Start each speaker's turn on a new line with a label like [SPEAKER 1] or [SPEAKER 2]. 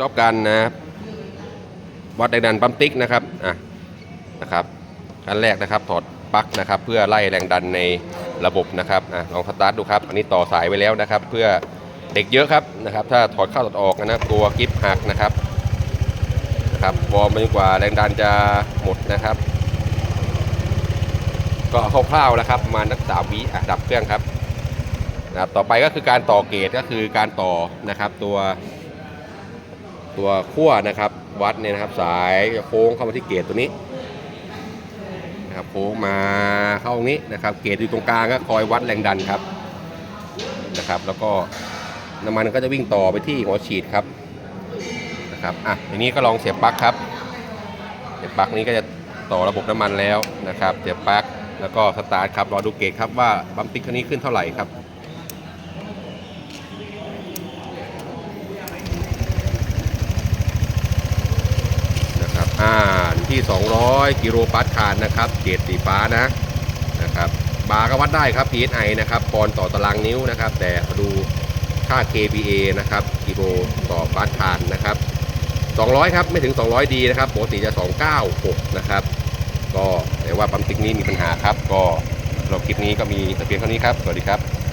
[SPEAKER 1] จอบกันนะครับวัดแรงดันปั๊มติ๊กนะครับอะนะครับขั้นแรกนะครับถอดปลั๊กนะครับ เพื่อไล่แรงดันในระบบนะครับอะลองสตาร์ทดูครับ อันนี้ต่อสายไว้แล้วนะครับ เพื่อเด็กเยอะครับนะครับ ถ้าถอดเข้าถอดออกนะครับกลัวกิฟหักนะครับนะครับวอร์มจนกว่าแรงดันจะหมดนะครับ ก็คร่าวๆนะครับประมาณนักสามวิอะดับเครื่องครับนะครับต่อไปก็คือการต่อเกจก็คือการต่อนะครับตัว ตัวขั้วนะครับวัดเนี่ยนะครับสายจะโค้งเข้ามาที่เกจตัวนี้นะครับโค้งมาเข้าตรงนี้นะครับ เกจอยู่ตรงกลางก็คอยวัดแรงดันครับนะครับ แล้วก็น้ำมันก็จะวิ่งต่อไปที่หัวฉีดครับนะครับอะทีนี้ก็ลองเสียบปลั๊กครับเสียบปลั๊กนี้ก็จะต่อระบบน้ำมันแล้วนะครับ เสียบปลั๊กแล้วก็สตาร์ทครับรอดูเกจครับว่าบัมติ๊กคันนี้ขึ้นเท่าไหร่ครับ นะครับ อ่าที่ 200 กิโลปาสคาร์นะครับเกรดสีฟ้านะนะครับบาร์ก็วัดได้ครับ PSI นะครับปอนด์ต่อตารางนิ้วนะครับ แต่ดูค่า KPA นะครับกิโลต่อปาสคาร์นะครับ 200 ครับ ไม่ถึง 200 ดีนะครับปกติจะ 296 นะครับ ก็แต่ว่าปั๊มติ๊กนี้มีปัญหาครับ ก็สำหรับคลิปนี้ก็มีแต่เพียงเท่านี้ครับ สวัสดีครับ